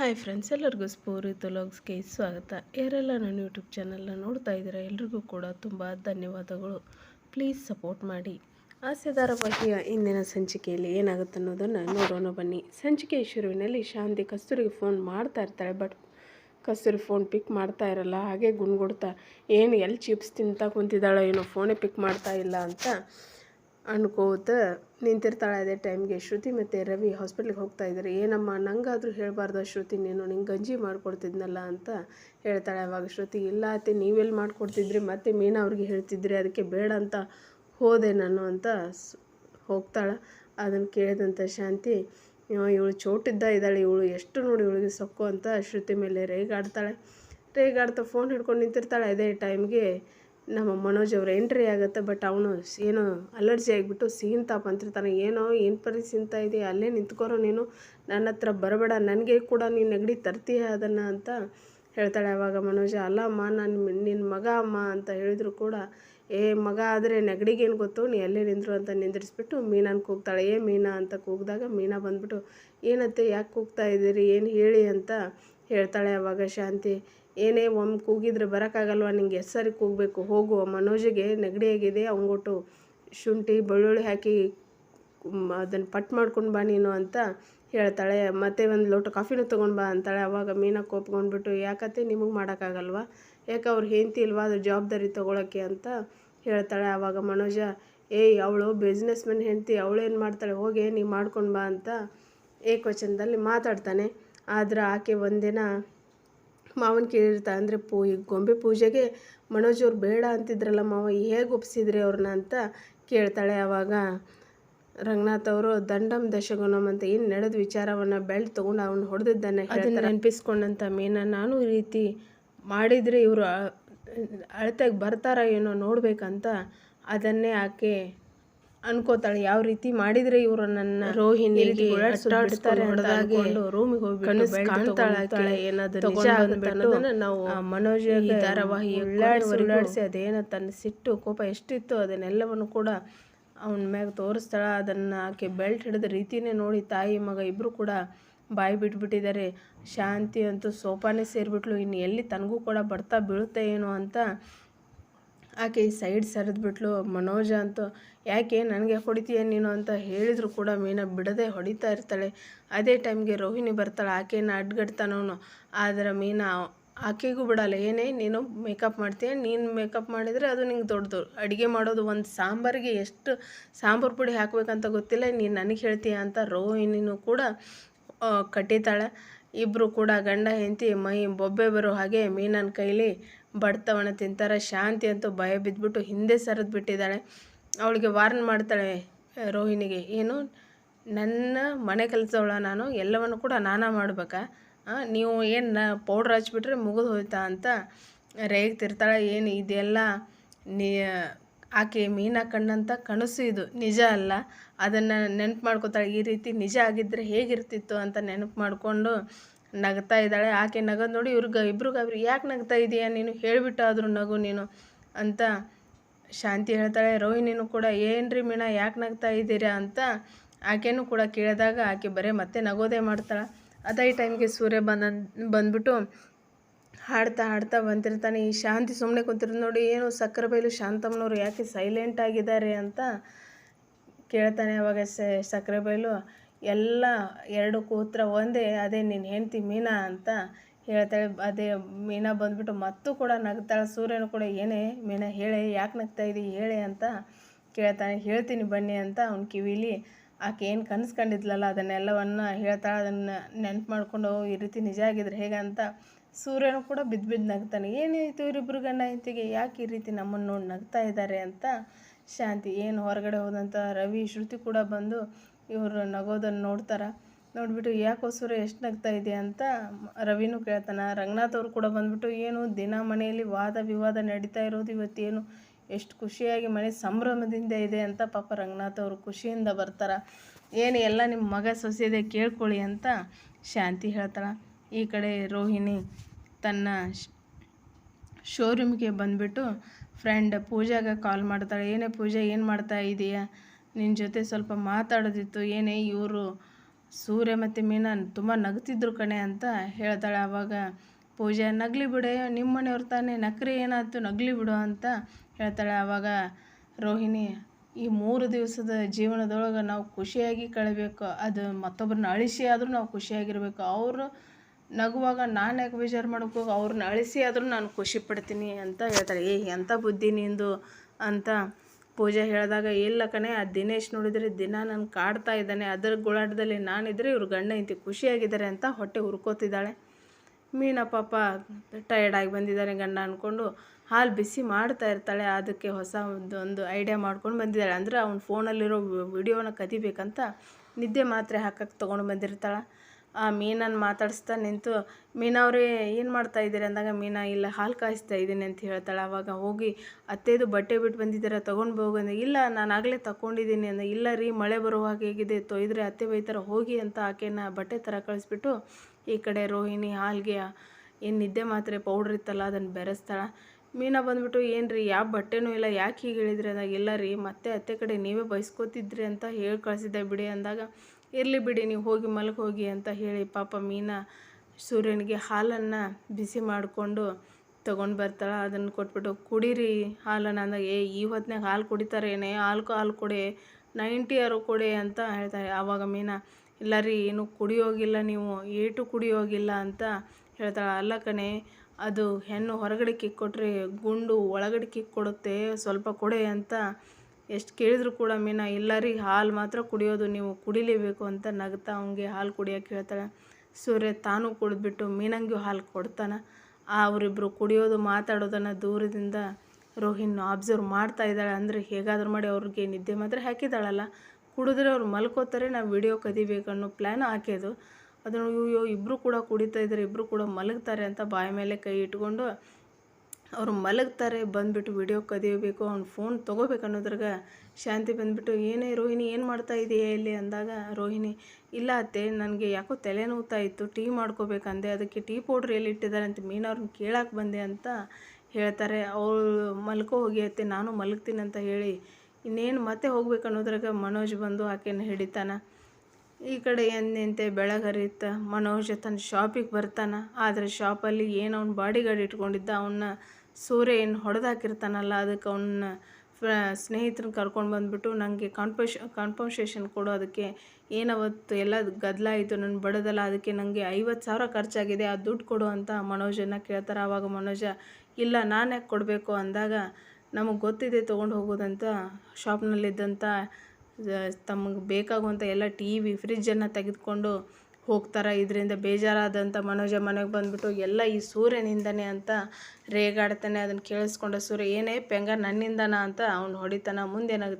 Hi friends, ಎಲ್ಲರಿಗೂ ಸ್ಪೂರಿ ತೊಲಗ್ಸ್ಗೆ ಸ್ವಾಗತ. ಯಾರೆಲ್ಲ ನನ್ನ ಯೂಟ್ಯೂಬ್ ಚಾನಲ್ನ ನೋಡ್ತಾ ಇದ್ದೀರಾ, ಎಲ್ರಿಗೂ ಕೂಡ ತುಂಬ ಧನ್ಯವಾದಗಳು. ಪ್ಲೀಸ್ ಸಪೋರ್ಟ್ ಮಾಡಿ. ಧಾರಾವಾಹಿಯ ಇಂದಿನ ಸಂಚಿಕೆಯಲ್ಲಿ ಏನಾಗುತ್ತೆ ಅನ್ನೋದನ್ನು ನೋಡೋಣ ಬನ್ನಿ. ಸಂಚಿಕೆ ಶುರುವಿನಲ್ಲಿ ಶಾಂತಿ ಕಸ್ತೂರಿಗೆ ಫೋನ್ ಮಾಡ್ತಾ ಇರ್ತಾಳೆ ಬಟ್ ಕಸ್ತೂರಿ ಫೋನ್ ಪಿಕ್ ಮಾಡ್ತಾ ಇರಲ್ಲ, ಹಾಗೆ ಗುಣ್ಗುಡ್ತಾ, ಏನು, ಎಲ್ಲಿ ಚಿಪ್ಸ್ ತಿಂತಾ ಕುಂತಿದ್ದಾಳೋ ಏನೋ ಫೋನೇ ಪಿಕ್ ಮಾಡ್ತಾ ಇಲ್ಲ ಅಂತ ಅನ್ಕೋತ ನಿಂತಿರ್ತಾಳೆ ಅದೇ ಟೈಮ್ಗೆ ಶ್ರುತಿ ಮತ್ತು ರವಿ ಹಾಸ್ಪಿಟ್ಲಿಗೆ ಹೋಗ್ತಾ ಇದ್ದಾರೆ ಏನಮ್ಮ, ನಂಗಾದರೂ ಹೇಳಬಾರ್ದ ಶ್ರುತಿ ನೀನು? ನಿಂಗೆ ಗಂಜಿ ಮಾಡಿಕೊಡ್ತಿದ್ನಲ್ಲ ಅಂತ ಹೇಳ್ತಾಳೆ ಅವಾಗ ಶ್ರುತಿ. ಇಲ್ಲ ಅತ್ತೆ ನೀವೆಲ್ಲಿ ಮಾಡಿಕೊಡ್ತಿದ್ರಿ, ಮತ್ತೆ ಮೀನಾ ಅವ್ರಿಗೆ ಹೇಳ್ತಿದ್ರಿ, ಅದಕ್ಕೆ ಬೇಡ ಅಂತ ಹೋದೆ ನಾನು ಅಂತ ಹೋಗ್ತಾಳೆ. ಅದನ್ನು ಕೇಳಿದಂಥ ಶಾಂತಿ ಇವಳು ಚೋಟಿದ್ದ ಇದ್ದಾಳೆ, ಇವಳು ಎಷ್ಟು ನೋಡಿ ಇವಳಿಗೆ ಸೊಕ್ಕು ಅಂತ ಶ್ರುತಿ ಮೇಲೆ ರೇಗಾಡ್ತಾಳೆ. ರೇಗಾಡ್ತಾ ಫೋನ್ ಹಿಡ್ಕೊಂಡು ನಿಂತಿರ್ತಾಳೆ ಅದೇ ಟೈಮ್ಗೆ ನಮ್ಮ ಮನೋಜ್ ಅವ್ರು ಎಂಟ್ರಿ ಆಗುತ್ತೆ ಬಟ್ ಅವನು ಏನೋ ಅಲರ್ಜಿ ಆಗಿಬಿಟ್ಟು ಸೀನ್ ತಾಪ ಅಂತಿರ್ತಾನೆ ಏನೋ, ಏನು ಪರಿ ಸಿಂತ ಇದೆಯಾ ಅಲ್ಲೇ ನಿಂತ್ಕೊರೋ ನೀನು. ನನ್ನ ಹತ್ರ ಬರಬೇಡ, ನನಗೆ ಕೂಡ ನೀನು ನೆಗಡಿ ತರ್ತೀಯ ಅದನ್ನು ಅಂತ ಹೇಳ್ತಾಳೆ ಅವಾಗ ಮನೋಜ. ಅಲ್ಲ ಅಮ್ಮ ನಾನು ನಿನ್ನ ಮಗ ಅಮ್ಮ ಅಂತ ಹೇಳಿದ್ರು ಕೂಡ, ಏ ಮಗ, ಆದರೆ ನೆಗಡಿಗೇನು ಗೊತ್ತು? ನೀ ಅಲ್ಲೇ ನಿಂದ್ರು ಅಂತ ನಿಂದಿರಿಸ್ಬಿಟ್ಟು ಮೀನಾನ ಕೂಗ್ತಾಳೆ. ಏ ಮೀನಾ ಅಂತ ಕೂಗಿದಾಗ ಮೀನಾ ಬಂದ್ಬಿಟ್ಟು, ಏನತ್ತೆ, ಯಾಕೆ ಕೂಗ್ತಾ ಇದ್ದೀರಿ? ಏನು ಹೇಳಿ? ಅಂತ ಹೇಳ್ತಾಳೆ ಅವಾಗ ಶಾಂತಿ. ಏನೇ ಒಮ್ಮೆ ಕೂಗಿದ್ರೆ ಬರೋಕ್ಕಾಗಲ್ವ? ನಿಂಗೆ ಎಷ್ಟು ಸರಿ ಕೂಗಬೇಕು. ಹೋಗು. ಮನೋಜಿಗೆ ನೆಗಡಿ ಆಗಿದೆ. ಅವಂಗೊಟ್ಟು ಶುಂಠಿ, ಬೆಳ್ಳುಳ್ಳಿ ಹಾಕಿ ಅದನ್ನು ಪಟ್ ಮಾಡ್ಕೊಂಡು ಬಾ ನೀನು ಅಂತ ಹೇಳ್ತಾಳೆ. ಮತ್ತೆ ಒಂದು ಲೋಟ ಕಾಫಿನೂ ತೊಗೊಂಡು ಬಾ ಅಂತಾಳೆ. ಅವಾಗ ಮೀನಾ ಕೋಪ್ಕೊಂಡ್ಬಿಟ್ಟು ಯಾಕತ್ತೆ ನಿಮಗೆ ಮಾಡೋಕ್ಕಾಗಲ್ವಾ? ಯಾಕೆ ಅವ್ರು ಹೆಂಡ್ತಿ ಇಲ್ವಾ ಅದು ಜವಾಬ್ದಾರಿ ತೊಗೊಳಕ್ಕೆ ಅಂತ ಹೇಳ್ತಾಳೆ ಆವಾಗ ಮನೋಜ. ಏಯ್, ಅವಳು ಬಿಸ್ನೆಸ್ ಮೆನ್ ಹೆಂಡ್ತಿ. ಅವಳೇನು ಮಾಡ್ತಾಳೆ? ಹೋಗಿ ನೀವು ಮಾಡ್ಕೊಂಡು ಬಾ ಅಂತ ಏಕವಚನದಲ್ಲಿ ಮಾತಾಡ್ತಾನೆ. ಆದ್ರೆ ಆಕೆ ಒಂದಿನ ಮಾವನ ಕೇಳಿರ್ತಾ, ಅಂದರೆ ಪೂ, ಈ ಗೊಂಬೆ ಪೂಜೆಗೆ ಮನೋಜ್ ಅವ್ರು ಬೇಡ ಅಂತಿದ್ರಲ್ಲ ಮಾವ, ಹೇಗೆ ಒಪ್ಸಿದ್ರಿ ಅವ್ರನ್ನ ಅಂತ ಕೇಳ್ತಾಳೆ ಆವಾಗ ರಂಗನಾಥ್ ಅವರು, ದಂಡಂ ದಶಗುಣಂ ಅಂತ ಏನು ನಡೆದ ವಿಚಾರವನ್ನು ಬೆಲ್ಟ್ ತೊಗೊಂಡು ಅವನು ಹೊಡೆದಿದ್ದಾನೆ ಅದನ್ನು ನೆನಪಿಸ್ಕೊಂಡಂಥ ಮೀನಾ ನಾನು ಈ ರೀತಿ ಮಾಡಿದರೆ ಇವರು ಅಳತೆಗೆ ಬರ್ತಾರ ಏನೋ ನೋಡಬೇಕಂತ ಅದನ್ನೇ ಆಕೆ ಅನ್ಕೋತಾಳೆ ಯಾವ ರೀತಿ ಮಾಡಿದ್ರೆ ಇವರು ನನ್ನ ರೋಹಿಣಿ ರೂಮಿಗೆ ರೂಮಿಗೆ ಹೋಗ್ಬಿಟ್ಟು ಕಾಣ್ತಾಳೆ ಏನಾದ್ರು ನಾವು ಮನೋಜ್ ಧಾರಾವಾಹಿ ಉಳ್ಳಾಡಿಸಿ ಉಳ್ಳಾಡಿಸಿ ಅದೇನ ತನ್ನ ಸಿಟ್ಟು ಕೋಪ ಎಷ್ಟಿತ್ತು ಅದನ್ನೆಲ್ಲವನ್ನು ಕೂಡ ಅವನ ಮ್ಯಾಗ ತೋರಿಸ್ತಾಳ. ಅದನ್ನ ಆಕೆ ಬೆಲ್ಟ್ ಹಿಡಿದ ರೀತಿನೇ ನೋಡಿ ತಾಯಿ ಮಗ ಇಬ್ಬರು ಕೂಡ ಬಾಯಿ ಬಿಟ್ಬಿಟ್ಟಿದ್ದಾರೆ. ಶಾಂತಿ ಅಂತೂ ಸೋಫಾನೇ ಸೇರಿಬಿಟ್ಲು. ಇನ್ನು ಎಲ್ಲಿ ತನಗೂ ಕೂಡ ಬರ್ತಾ ಬೀಳುತ್ತೆ ಏನೋ ಅಂತ ಆಕೆ ಸೈಡ್ ಸರಿದ್ಬಿಟ್ಲು, ಮನೋಜ ಅಂತ, ಯಾಕೆ ನನಗೆ ಹೊಡಿತೀಯ ನೀನು? ಅಂತ ಹೇಳಿದ್ರು ಕೂಡ ಮೀನಾ ಬಿಡದೆ ಹೊಡಿತಾ ಇರ್ತಾಳೆ. ಅದೇ ಟೈಮ್ಗೆ ರೋಹಿಣಿ ಬರ್ತಾಳೆ, ಆಕೆನ ಅಡ್ಗಡ್ತಾನವನು ಆದರೆ ಮೀನಾ, ಆಕೆಗೂ ಬಿಡಲ್ಲ, ಏನೇ, ನೀನು ಮೇಕಪ್ ಮಾಡ್ತೀಯ? ನೀನು ಮೇಕಪ್ ಮಾಡಿದರೆ ಅದು ನಿಂಗೆ ದೊಡ್ಡದು. ಅಡುಗೆ ಮಾಡೋದು ಒಂದು ಸಾಂಬಾರಿಗೆ ಎಷ್ಟು ಸಾಂಬಾರು ಪುಡಿ ಹಾಕಬೇಕಂತ ಗೊತ್ತಿಲ್ಲ, ನೀನು ನನಗೆ ಹೇಳ್ತೀಯ? ಅಂತ ರೋಹಿಣಿನೂ ಕೂಡ ಕಟ್ಟಿತಾಳೆ ಇಬ್ಬರು ಕೂಡ ಗಂಡ, ಹೆಂಡತಿ, ಮೈ, ಬೊಬ್ಬೆ ಬರೋ ಹಾಗೆ ಮೀನನ ಕೈಲಿ ಬಡ್ತವನ ತಿಂತಾರೆ. ಶಾಂತಿ ಅಂತೂ ಭಯ ಬಿದ್ದುಬಿಟ್ಟು ಹಿಂದೆ ಸರಿದು ಬಿಟ್ಟಿದ್ದಾಳೆ. ಅವಳಿಗೆ ವಾರ್ನ್ ಮಾಡ್ತಾಳೆ ರೋಹಿಣಿಗೆ, ಏನು? ನನ್ನ ಮನೆ ಕೆಲಸವಳ ನಾನು, ಎಲ್ಲವನ್ನು ಕೂಡ ನಾನಾ ಮಾಡ್ಬೇಕಾ? ನೀವು ಏನು ಪೌಡ್ರ್ ಹಚ್ಬಿಟ್ರೆ ಮುಗಿದು ಹೋಯ್ತಾ? ಅಂತ ರೇಗ್ತಿರ್ತಾಳೆ. ಏನು, ಇದೆಲ್ಲ ನೀ ಆಕೆ ಮೀನಾ ಕಣ್ಣಂತ ಕನಸು ಇದು. ನಿಜ ಅಲ್ಲ. ಅದನ್ನು ನೆನಪು ಮಾಡ್ಕೋತಾಳೆ. ಈ ರೀತಿ ನಿಜ ಆಗಿದ್ದರೆ ಹೇಗಿರ್ತಿತ್ತು ಅಂತ ನೆನಪು ಮಾಡಿಕೊಂಡು ನಗ್ತಾ ಇದ್ದಾಳೆ. ಆಕೆ ನಗೋದು ನೋಡಿ ಇವ್ರಿಗೆ ಇಬ್ರು ಅವ್ರಿ ಯಾಕೆ ನಗ್ತಾ ಇದೀಯಾ? ನೀನು ಹೇಳಿಬಿಟ್ಟು ಆದರೂ ನಗು ನೀನು ಅಂತ ಶಾಂತಿ ಹೇಳ್ತಾಳೆ. ರೋಹಿಣಿನೂ ಕೂಡ, ಏನ್ರಿ ಮೀನಾ, ಯಾಕೆ ನಗ್ತಾ ಇದ್ದೀರಾ? ಅಂತ ಆಕೆನೂ ಕೂಡ ಕೇಳಿದಾಗ ಆಕೆ ಬರೀ ಮತ್ತೆ ನಗೋದೇ ಮಾಡ್ತಾಳೆ. ಅದೇ ಟೈಮ್ಗೆ ಸೂರ್ಯ ಬಂದ ಬಂದ್ಬಿಟ್ಟು ಹಾಡ್ತಾ ಹಾಡ್ತಾ ಬಂದಿರ್ತಾನೆ. ಈ ಶಾಂತಿ ಸುಮ್ಮನೆ ಕುಂತಿರೋದು ನೋಡಿ ಏನು ಸಕ್ಕರೆ ಬೈಲು ಶಾಂತಮ್ಮನವ್ರು ಯಾಕೆ ಸೈಲೆಂಟ್ ಆಗಿದ್ದಾರೆ ಅಂತ ಕೇಳ್ತಾನೆ ಅವಾಗ ಸಕ್ಕರೆ ಬೈಲು. ಎಲ್ಲ ಎರಡು ಕೂತ್ರ ಒಂದೇ ಅದೇ ನಿನ್ನ ಹೆಂಡ್ತಿ ಮೀನಾ ಅಂತ ಹೇಳ್ತಾಳೆ. ಅದೇ ಮೀನಾ ಬಂದ್ಬಿಟ್ಟು ಮತ್ತೂ ಕೂಡ ನಗ್ತಾಳೆ. ಸೂರ್ಯನು ಕೂಡ ಏನೇ ಮೀನಾ ಹೇಳಿ ಯಾಕೆ ನಗ್ತಾ ಇದ್ದೀ ಹೇಳಿ ಅಂತ ಕೇಳ್ತಾನೆ. ಹೇಳ್ತೀನಿ ಬನ್ನಿ ಅಂತ ಅವ್ನ ಕಿವಿಲಿ. ಆಕೆ ಏನು ಕನಸ್ಕೊಂಡಿದ್ಲಲ್ಲ ಅದನ್ನೆಲ್ಲವನ್ನು ಹೇಳ್ತಾಳೆ. ಅದನ್ನು ನೆನ್ಪು ಮಾಡಿಕೊಂಡು "ಓ, ಈ ರೀತಿ ನಿಜ ಆಗಿದ್ರೆ ಹೇಗೆ ಅಂತ ಸೂರ್ಯನು ಕೂಡ ಬಿದ್ದು ಬಿದ್ದು ನಗ್ತಾನೆ. ಏನಾಯಿತು ಇವರಿಬ್ಬರು ಗಂಡ ಹೆಂಡತಿಗೆ? ಯಾಕೆ ಈ ರೀತಿ ನಮ್ಮನ್ನು ನೋಡಿ ನಗ್ತಾ ಇದ್ದಾರೆ ಅಂತ ಶಾಂತಿ, ಏನು ಹೊರಗಡೆ ಹೋದಂಥ ರವಿ, ಶ್ರುತಿ ಕೂಡ ಬಂದು ಇವರು ನಗೋದನ್ನು ನೋಡ್ತಾರೆ. ನೋಡಿಬಿಟ್ಟು, ಯಾಕೋ ಸೂರ್ಯ ಎಷ್ಟು ನಗ್ತಾ ಇದೆ ಅಂತ ರವಿನೂ ಕೇಳ್ತಾನೆ. ರಂಗನಾಥ್ ಅವ್ರು ಕೂಡ ಬಂದುಬಿಟ್ಟು, ಏನು ದಿನ ಮನೆಯಲ್ಲಿ ವಾದ ವಿವಾದ ನಡೀತಾ ಇರೋದು ಇವತ್ತೇನು? ಎಷ್ಟು ಖುಷಿಯಾಗಿ ಮನೆ ಸಂಭ್ರಮದಿಂದ ಇದೆ ಅಂತ ಪಾಪ ರಂಗನಾಥ್ ಅವರು ಖುಷಿಯಿಂದ ಬರ್ತಾರೆ. ಏನು, ಎಲ್ಲ ನಿಮ್ಮ ಮಗ ಸೊಸೆದೆ ಕೇಳ್ಕೊಳ್ಳಿ ಅಂತ ಶಾಂತಿ ಹೇಳ್ತಾಳೆ. ಈ ಕಡೆ ರೋಹಿಣಿ ತನ್ನ ಶೋರೂಮ್ಗೆ ಬಂದುಬಿಟ್ಟು ಫ್ರೆಂಡ್ ಪೂಜಾಗೆ ಕಾಲ್ ಮಾಡ್ತಾಳೆ. ಏನೇ ಪೂಜಾ, ಏನು ಮಾಡ್ತಾ ಇದೀಯಾ? ನಿನ್ನ ಜೊತೆ ಸ್ವಲ್ಪ ಮಾತಾಡೋದಿತ್ತು. ಏನೇ ಇವರು ಸೂರ್ಯ ಮತ್ತು ಮೀನಾ ತುಂಬ ನಗ್ತಿದ್ರು ಕಣೆ ಅಂತ ಹೇಳ್ತಾಳೆ. ಆವಾಗ ಪೂಜೆ, ನಗಲಿ ಬಿಡೆ ನಿಮ್ಮ ಮನೆಯವ್ರು ತಾನೇ. ನಕ್ರಿ ಏನಾಯ್ತು? ನಗಲಿ ಬಿಡು ಅಂತ ಹೇಳ್ತಾಳೆ. ಆವಾಗ ರೋಹಿಣಿ, ಈ ಮೂರು ದಿವಸದ ಜೀವನದೊಳಗೆ ನಾವು ಖುಷಿಯಾಗಿ ಕಳಿಬೇಕು. ಅದು ಮತ್ತೊಬ್ಬರನ್ನ ಅಳಿಸಿ ಆದರೂ ನಾವು ಖುಷಿಯಾಗಿರಬೇಕು. ಅವರು ನಗುವಾಗ ನಾನು ಯಾಕೆ ಬೇಜಾರು ಮಾಡ್ಬೇಕು ಅವ್ರನ್ನ ಅಳಿಸಿ ಆದರೂ ನಾನು ಖುಷಿ ಪಡ್ತೀನಿ ಅಂತ ಹೇಳ್ತಾಳೆ ಏ ಎಂಥ ಬುದ್ಧಿ ನಿಂದು ಅಂತ ಪೂಜೆ ಹೇಳಿದಾಗ, ಇಲ್ಲ ಕಣೆ, ಆ ದಿನೇಶ್ ನೋಡಿದರೆ ದಿನ ನಾನು ಕಾಡ್ತಾ ಇದ್ದಾನೆ. ಅದರ ಗುಳಾಟದಲ್ಲಿ ನಾನಿದ್ದರೆ ಇವ್ರ ಗಂಡ ಇಂತಿ ಖುಷಿಯಾಗಿದ್ದಾರೆ ಅಂತ ಹೊಟ್ಟೆ ಹುರ್ಕೋತಿದ್ದಾಳೆ ಮೀನ ಪಾಪ ಟಯರ್ಡಾಗಿ ಬಂದಿದ್ದಾರೆ ಗಂಡ ಅಂದ್ಕೊಂಡು ಹಾಲು ಬಿಸಿ ಮಾಡ್ತಾ ಇರ್ತಾಳೆ. ಅದಕ್ಕೆ ಹೊಸ ಒಂದು ಐಡಿಯಾ ಮಾಡ್ಕೊಂಡು ಬಂದಿದ್ದಾಳೆ. ಅಂದರೆ ಅವ್ನ ಫೋನಲ್ಲಿರೋ ವಿಡಿಯೋನ ಕದಿಬೇಕಂತ ನಿದ್ದೆ ಮಾತ್ರೆ ಹಾಕಕ್ಕೆ ತೊಗೊಂಡು ಬಂದಿರ್ತಾಳೆ. ಆ ಮೀನನ್ನು ಮಾತಾಡಿಸ್ತಾ ನಿಂತು, ಮೀನಾ ಏನು ಮಾಡ್ತಾ ಇದ್ದೀರಿ? ಅಂದಾಗ, ಮೀನಾ, ಇಲ್ಲ, ಹಾಲು ಕಾಯಿಸ್ತಾ ಇದ್ದೀನಿ ಅಂತ ಹೇಳ್ತಾಳೆ. ಆವಾಗ ಹೋಗಿ ಅತ್ತೆದು ಬಟ್ಟೆ ಬಿಟ್ಟು ಬಂದಿದ್ದೀರಾ, ತೊಗೊಂಡು ಹೋಗಂದ್ರೆ ಇಲ್ಲ, ನಾನು ಆಗಲೇ ತಗೊಂಡಿದ್ದೀನಿ ಅಂದ. ಇಲ್ಲ ರೀ, ಮಳೆ ಬರುವಾಗ ಹೇಗಿದೆ, ತೊಯ್ದರೆ ಅತ್ತೆ ಬೈತಾರ, ಹೋಗಿ ಅಂತ ಆಕೆನ ಬಟ್ಟೆ ಥರ ಕಳಿಸ್ಬಿಟ್ಟು ಈ ಕಡೆ ರೋಹಿಣಿ ಹಾಲ್ಗೆ ಏನು ನಿದ್ದೆ ಮಾತ್ರೆ ಪೌಡ್ರ್ ಇತ್ತಲ್ಲ ಅದನ್ನು ಬೆರೆಸ್ತಾಳೆ. ಮೀನಾ ಬಂದ್ಬಿಟ್ಟು, ಏನು ರೀ, ಯಾವ ಬಟ್ಟೆನೂ ಇಲ್ಲ, ಯಾಕೆ ಹೀಗೆ ಹೇಳಿದ್ರಿ? ಅಂದಾಗ, ಇಲ್ಲ ರೀ, ಮತ್ತೆ ಅತ್ತೆ ಕಡೆ ನೀವೇ ಬಯಸ್ಕೋತಿದ್ರಿ ಅಂತ ಹೇಳಿ ಕಳಿಸಿದ್ದೆ ಬಿಡಿ ಅಂದಾಗ ಇರಲಿ ಬಿಡಿ, ನೀವು ಹೋಗಿ ಮಲಗೋಗಿ ಅಂತ ಹೇಳಿ ಪಾಪ ಮೀನಾ ಸೂರ್ಯನಿಗೆ ಹಾಲನ್ನು ಬಿಸಿ ಮಾಡಿಕೊಂಡು ತೊಗೊಂಡು ಬರ್ತಾಳೆ. ಅದನ್ನು ಕೊಟ್ಬಿಟ್ಟು, ಕುಡೀರಿ ಹಾಲನ್ನು. ಅಂದಾಗ, ಏ, ಈ ಹೊತ್ತಿನಾಗ ಹಾಲು ಕುಡಿತಾರೇನೆ? ಹಾಲು ಹಾಲು ಕೊಡಿ, ನೈಂಟಿ ಯಾರು ಕೊಡಿ ಅಂತ ಹೇಳ್ತಾರೆ. ಆವಾಗ ಮೀನಾ, ಇಲ್ಲ ರೀ ಏನು ಕುಡಿಯೋಗಿಲ್ಲ ನೀವು, ಏಟು ಕುಡಿಯೋಗಿಲ್ಲ ಅಂತ ಹೇಳ್ತಾಳೆ. ಅಲ್ಲ ಕಣೆ, ಅದು ಹೆಣ್ಣು ಹೊರಗಡೆ ಕಿಕ್ ಕೊಟ್ಟರೆ ಗುಂಡು ಒಳಗಡೆ ಕಿಕ್ ಕೊಡುತ್ತೆ ಸ್ವಲ್ಪ ಕೊಡೆ ಅಂತ ಎಷ್ಟು ಕೇಳಿದ್ರು ಕೂಡ ಮೀನಾ, ಇಲ್ಲ ರೀ, ಹಾಲು ಮಾತ್ರ ಕುಡಿಯೋದು, ನೀವು ಕುಡಿಲೇಬೇಕು ಅಂತ ನಗ್ತಾ ಅವನಿಗೆ ಹಾಲು ಕುಡಿಯೋಕೆ ಹೇಳ್ತಾಳೆ. ಸೂರ್ಯ ತಾನು ಕುಡಿದ್ಬಿಟ್ಟು ಮೀನಂಗೂ ಹಾಲು ಕೊಡ್ತಾನೆ. ಅವರಿಬ್ಬರು ಕುಡಿಯೋದು, ಮಾತಾಡೋದನ್ನು ದೂರದಿಂದ ರೋಹಿನ್ ಅಬ್ಸರ್ವ್ ಮಾಡ್ತಾ ಇದ್ದಾಳೆ. ಅಂದರೆ ಹೇಗಾದರೂ ಮಾಡಿ ಅವ್ರಿಗೆ ನಿದ್ದೆ ಮಾತ್ರ ಹಾಕಿದ್ದಾಳಲ್ಲ. ಕುಡಿದ್ರೆ ಅವ್ರು ಮಲ್ಕೋತಾರೆ, ನಾವು ವಿಡಿಯೋ ಕದಿಬೇಕನ್ನೋ ಪ್ಲ್ಯಾನ್ ಹಾಕ್ಯದು ಅದನ್ನು ಅಯ್ಯೋ ಇಬ್ಬರು ಕೂಡ ಕುಡಿತಾ ಇದ್ದಾರೆ ಇಬ್ಬರು ಕೂಡ ಮಲಗ್ತಾರೆ ಅಂತ ಬಾಯಿ ಮೇಲೆ ಕೈ ಇಟ್ಕೊಂಡು ಅವ್ರು ಮಲಗ್ತಾರೆ, ಬಂದುಬಿಟ್ಟು ವಿಡಿಯೋ ಕದಿಯಬೇಕು, ಅವ್ನು ಫೋನ್ ತೊಗೋಬೇಕು ಅನ್ನೋದ್ರಾಗ ಶಾಂತಿ ಬಂದುಬಿಟ್ಟು, ಏನೇ ರೋಹಿಣಿ, ಏನು ಮಾಡ್ತಾ ಇದೆಯಾ ಇಲ್ಲಿ? ಅಂದಾಗ, ರೋಹಿಣಿ, ಇಲ್ಲ ಅತ್ತೆ, ನನಗೆ ಯಾಕೋ ತಲೆನೋವ್ತಾ ಇತ್ತು, ಟೀ ಮಾಡ್ಕೋಬೇಕಂದೆ, ಅದಕ್ಕೆ ಟೀ ಪೌಡ್ರ್ ಎಲ್ಲಿ ಇಟ್ಟಿದ್ದಾರೆ ಅಂತ ಮೀನವ್ರನ್ನ ಕೇಳಕ್ಕೆ ಬಂದೆ ಅಂತ ಹೇಳ್ತಾರೆ. ಅವಳು, ಮಲ್ಕೋ ಹೋಗಿ ಅತ್ತೆ, ನಾನು ಮಲಗ್ತೀನಿ ಅಂತ ಹೇಳಿ, ಇನ್ನೇನು ಮತ್ತೆ ಹೋಗ್ಬೇಕು ಅನ್ನೋದ್ರಾಗ ಮನೋಜ್ ಬಂದು ಆಕೆನ ಹಿಡಿತಾನೆ. ಈ ಕಡೆ ಎಂದೆಂತೆ ಬೆಳಗರಿತ್ತ, ಮನೋಜ್ ತನ್ನ ಶಾಪಿಗೆ ಬರ್ತಾನೆ. ಆದರೆ ಶಾಪಲ್ಲಿ ಏನು ಅವ್ನು ಬಾಡಿ ಗಾರ್ಡ್ ಇಟ್ಕೊಂಡಿದ್ದ ಅವನ್ನ ಸೂರ್ಯ ಏನು ಹೊಡೆದಾಕಿರ್ತಾನಲ್ಲ, ಅದಕ್ಕೆ ಅವನ್ನ ಸ್ನೇಹಿತರನ್ನ ಕರ್ಕೊಂಡು ಬಂದುಬಿಟ್ಟು ನನಗೆ ಕಾನ್ಪೋಷ್ ಕಾನ್ಪೋಸೇಷನ್ ಕೊಡು, ಅದಕ್ಕೆ ಏನವತ್ತು ಎಲ್ಲ ಗದ್ದಲಾಯಿತು ನನ್ನ ಬಡದಲ್ಲ, ಅದಕ್ಕೆ ನನಗೆ ಐವತ್ತು ಸಾವಿರ ಖರ್ಚಾಗಿದೆ, ಆ ದುಡ್ಡು ಕೊಡು ಅಂತ ಮನೋಜನ್ನು ಕೇಳ್ತಾರೆ. ಆವಾಗ ಮನೋಜ, ಇಲ್ಲ, ನಾನು ಯಾಕೆ ಕೊಡಬೇಕು ಅಂದಾಗ, ನಮಗೆ ಗೊತ್ತಿದೆ ತೊಗೊಂಡು ಹೋಗೋದಂತ ಶಾಪ್ನಲ್ಲಿದ್ದಂಥ ತಮಗೆ ಬೇಕಾಗುವಂಥ ಎಲ್ಲ ಟಿ ವಿ ಫ್ರಿಜ್ಜನ್ನು ತೆಗೆದುಕೊಂಡು ಹೋಗ್ತಾರೆ. ಇದರಿಂದ ಬೇಜಾರಾದಂಥ ಮನೋಜ ಮನೆಗೆ ಬಂದುಬಿಟ್ಟು ಎಲ್ಲ ಈ ಸೂರ್ಯನಿಂದನೇ ಅಂತ ರೇಗಾಡ್ತಾನೆ ಅದನ್ನು ಕೇಳಿಸ್ಕೊಂಡ ಸೂರ್ಯ, ಏನೇ ಪೆಂಗ ನನ್ನಿಂದನಾ? ಅಂತ ಅವ್ನು ಹೊಡಿತಾನೆ. ಮುಂದೇನಾಗುತ್ತೆ?